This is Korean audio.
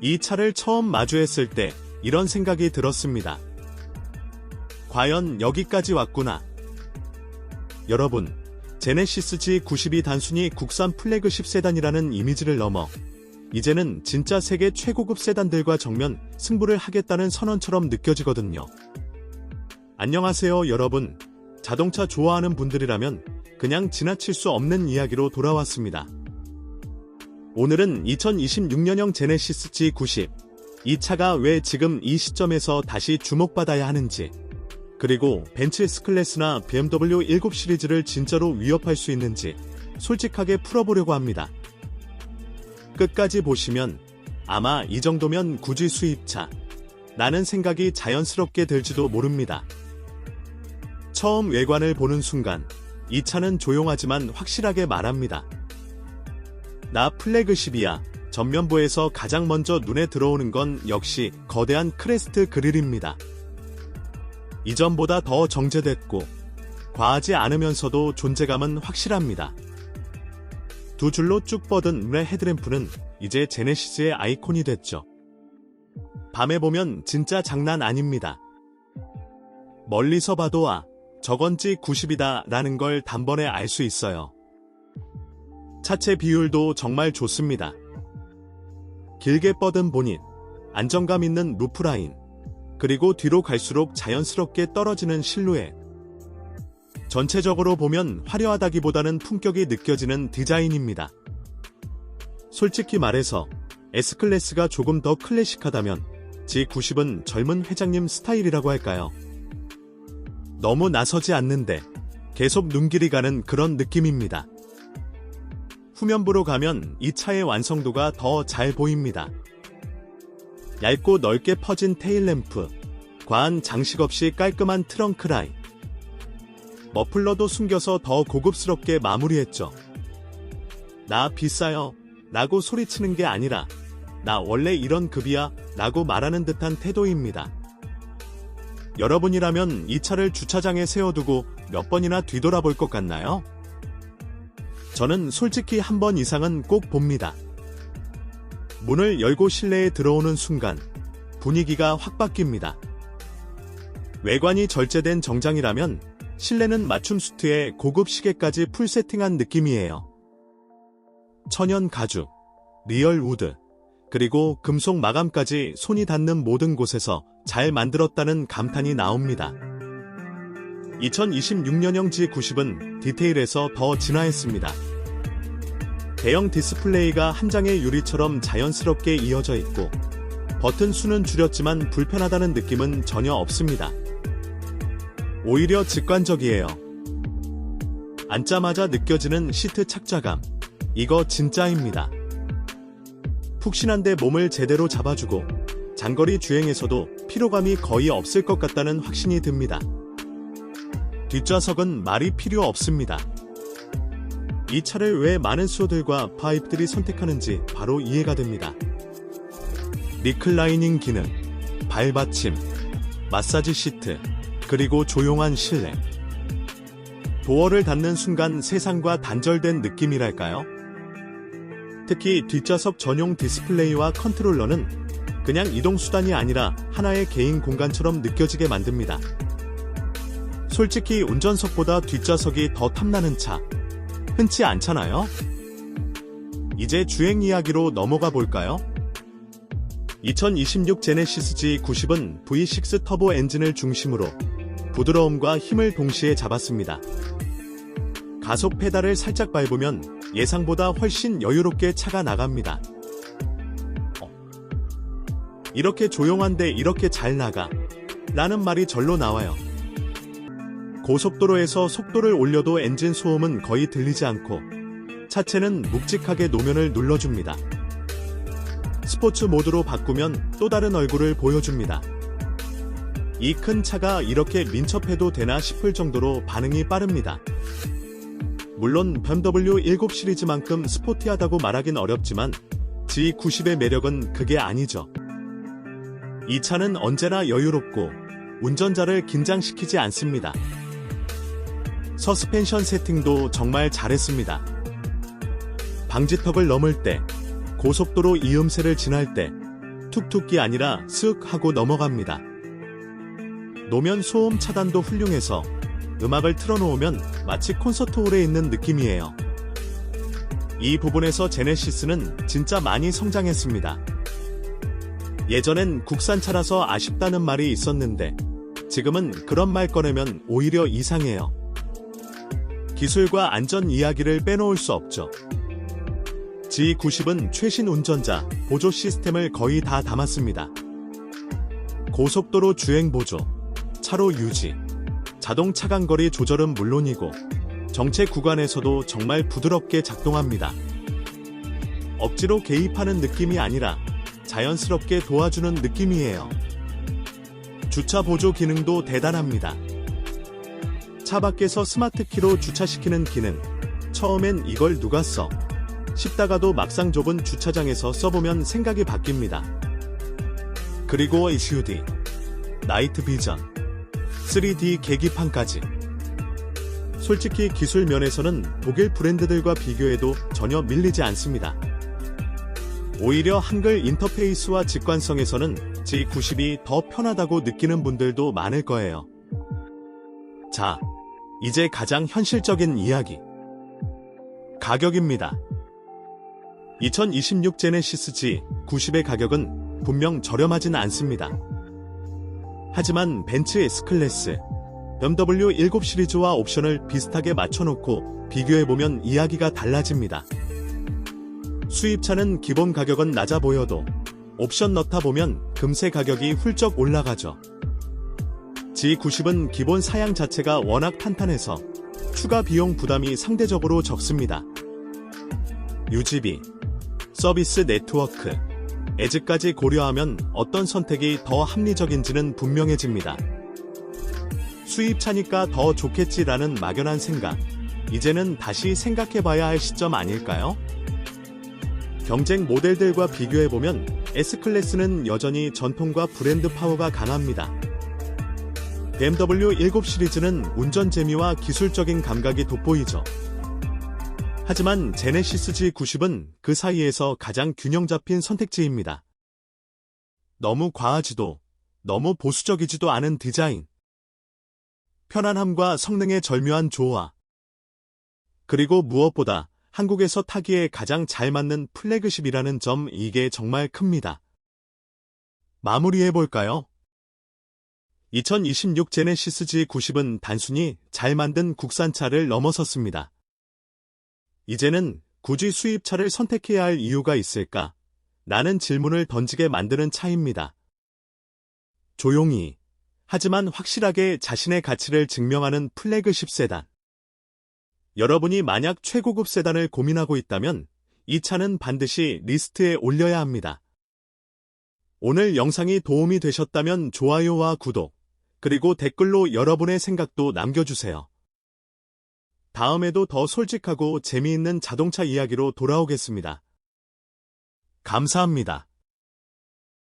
이 차를 처음 마주했을 때 이런 생각이 들었습니다. 과연 여기까지 왔구나. 여러분, 제네시스 G90이 단순히 국산 플래그십 세단이라는 이미지를 넘어 이제는 진짜 세계 최고급 세단들과 정면 승부를 하겠다는 선언처럼 느껴지거든요. 안녕하세요, 여러분. 자동차 좋아하는 분들이라면 그냥 지나칠 수 없는 이야기로 돌아왔습니다. 오늘은 2026년형 제네시스 G90. 이 차가 왜 지금 이 시점에서 다시 주목받아야 하는지, 그리고 벤츠 S클래스나 BMW 7 시리즈를 진짜로 위협할 수 있는지 솔직하게 풀어보려고 합니다. 끝까지 보시면 아마 이 정도면 굳이 수입차. 라는 생각이 자연스럽게 들지도 모릅니다. 처음 외관을 보는 순간 이 차는 조용하지만 확실하게 말합니다. 나 플래그십이야. 전면부에서 가장 먼저 눈에 들어오는 건 역시 거대한 크레스트 그릴입니다. 이전보다 더 정제됐고 과하지 않으면서도 존재감은 확실합니다. 두 줄로 쭉 뻗은 의 헤드램프는 이제 제네시스의 아이콘이 됐죠. 밤에 보면 진짜 장난 아닙니다. 멀리서 봐도 아, 저건 G90이다 라는 걸 단번에 알 수 있어요. 차체 비율도 정말 좋습니다. 길게 뻗은 보닛, 안정감 있는 루프라인, 그리고 뒤로 갈수록 자연스럽게 떨어지는 실루엣. 전체적으로 보면 화려하다기보다는 품격이 느껴지는 디자인입니다. 솔직히 말해서 S클래스가 조금 더 클래식하다면 G90은 젊은 회장님 스타일이라고 할까요? 너무 나서지 않는데 계속 눈길이 가는 그런 느낌입니다. 후면부로 가면 이 차의 완성도가 더 잘 보입니다. 얇고 넓게 퍼진 테일램프, 과한 장식 없이 깔끔한 트렁크 라인. 머플러도 숨겨서 더 고급스럽게 마무리했죠. 나 비싸요. 라고 소리치는 게 아니라, 나 원래 이런 급이야. 라고 말하는 듯한 태도입니다. 여러분이라면 이 차를 주차장에 세워두고 몇 번이나 뒤돌아볼 것 같나요? 저는 솔직히 한 번 이상은 꼭 봅니다. 문을 열고 실내에 들어오는 순간 분위기가 확 바뀝니다. 외관이 절제된 정장이라면 실내는 맞춤 수트에 고급 시계까지 풀 세팅한 느낌이에요. 천연 가죽, 리얼 우드, 그리고 금속 마감까지 손이 닿는 모든 곳에서 잘 만들었다는 감탄이 나옵니다. 2026년형 G90은 디테일에서 더 진화했습니다. 대형 디스플레이가 한 장의 유리처럼 자연스럽게 이어져 있고 버튼 수는 줄였지만 불편하다는 느낌은 전혀 없습니다. 오히려 직관적이에요. 앉자마자 느껴지는 시트 착좌감. 이거 진짜입니다. 푹신한데 몸을 제대로 잡아주고 장거리 주행에서도 피로감이 거의 없을 것 같다는 확신이 듭니다. 뒷좌석은 말이 필요 없습니다. 이 차를 왜 많은 수호들과 파입들이 선택하는지 바로 이해가 됩니다. 리클라이닝 기능, 발받침, 마사지 시트, 그리고 조용한 실내. 도어를 닫는 순간 세상과 단절된 느낌이랄까요? 특히 뒷좌석 전용 디스플레이와 컨트롤러는 그냥 이동수단이 아니라 하나의 개인 공간처럼 느껴지게 만듭니다. 솔직히 운전석보다 뒷좌석이 더 탐나는 차. 흔치 않잖아요? 이제 주행 이야기로 넘어가 볼까요? 2026 제네시스 G90은 V6 터보 엔진을 중심으로 부드러움과 힘을 동시에 잡았습니다. 가속 페달을 살짝 밟으면 예상보다 훨씬 여유롭게 차가 나갑니다. 어. 이렇게 조용한데 이렇게 잘 나가. 라는 말이 절로 나와요. 고속도로에서 속도를 올려도 엔진 소음은 거의 들리지 않고 차체는 묵직하게 노면을 눌러줍니다. 스포츠 모드로 바꾸면 또 다른 얼굴을 보여줍니다. 이 큰 차가 이렇게 민첩해도 되나 싶을 정도로 반응이 빠릅니다. 물론 BMW 7 시리즈만큼 스포티하다고 말하긴 어렵지만 G90의 매력은 그게 아니죠. 이 차는 언제나 여유롭고 운전자를 긴장시키지 않습니다. 서스펜션 세팅도 정말 잘했습니다. 방지턱을 넘을 때, 고속도로 이음새를 지날 때, 툭툭이 아니라 쓱 하고 넘어갑니다. 노면 소음 차단도 훌륭해서 음악을 틀어놓으면 마치 콘서트홀에 있는 느낌이에요. 이 부분에서 제네시스는 진짜 많이 성장했습니다. 예전엔 국산차라서 아쉽다는 말이 있었는데 지금은 그런 말 꺼내면 오히려 이상해요. 기술과 안전 이야기를 빼놓을 수 없죠. G90은 최신 운전자 보조 시스템을 거의 다 담았습니다. 고속도로 주행 보조, 차로 유지, 자동 차간거리 조절은 물론이고 정체 구간에서도 정말 부드럽게 작동합니다. 억지로 개입하는 느낌이 아니라 자연스럽게 도와주는 느낌이에요. 주차 보조 기능도 대단합니다. 차 밖에서 스마트 키로 주차시키는 기능. 처음엔 이걸 누가 써? 싶다가도 막상 좁은 주차장에서 써보면 생각이 바뀝니다. 그리고 HUD, 나이트 비전, 3D 계기판까지. 솔직히 기술 면에서는 독일 브랜드들과 비교해도 전혀 밀리지 않습니다. 오히려 한글 인터페이스와 직관성에서는 G90이 더 편하다고 느끼는 분들도 많을 거예요. 자, 이제 가장 현실적인 이야기. 가격입니다. 2026 제네시스 G90의 가격은 분명 저렴하진 않습니다. 하지만 벤츠 S클래스, BMW 7 시리즈와 옵션을 비슷하게 맞춰놓고 비교해보면 이야기가 달라집니다. 수입차는 기본 가격은 낮아 보여도 옵션 넣다 보면 금세 가격이 훌쩍 올라가죠. G90은 기본 사양 자체가 워낙 탄탄해서 추가 비용 부담이 상대적으로 적습니다. 유지비, 서비스 네트워크, 에즈까지 고려하면 어떤 선택이 더 합리적인지는 분명해집니다. 수입차니까 더 좋겠지라는 막연한 생각, 이제는 다시 생각해봐야 할 시점 아닐까요? 경쟁 모델들과 비교해보면 S클래스는 여전히 전통과 브랜드 파워가 강합니다. BMW 7 시리즈는 운전 재미와 기술적인 감각이 돋보이죠. 하지만 제네시스 G90은 그 사이에서 가장 균형 잡힌 선택지입니다. 너무 과하지도, 너무 보수적이지도 않은 디자인. 편안함과 성능의 절묘한 조화. 그리고 무엇보다 한국에서 타기에 가장 잘 맞는 플래그십이라는 점 이게 정말 큽니다. 마무리해볼까요? 2026 제네시스 G90은 단순히 잘 만든 국산차를 넘어섰습니다. 이제는 굳이 수입차를 선택해야 할 이유가 있을까? 라는 질문을 던지게 만드는 차입니다. 조용히, 하지만 확실하게 자신의 가치를 증명하는 플래그십 세단. 여러분이 만약 최고급 세단을 고민하고 있다면 이 차는 반드시 리스트에 올려야 합니다. 오늘 영상이 도움이 되셨다면 좋아요와 구독, 그리고 댓글로 여러분의 생각도 남겨주세요. 다음에도 더 솔직하고 재미있는 자동차 이야기로 돌아오겠습니다. 감사합니다.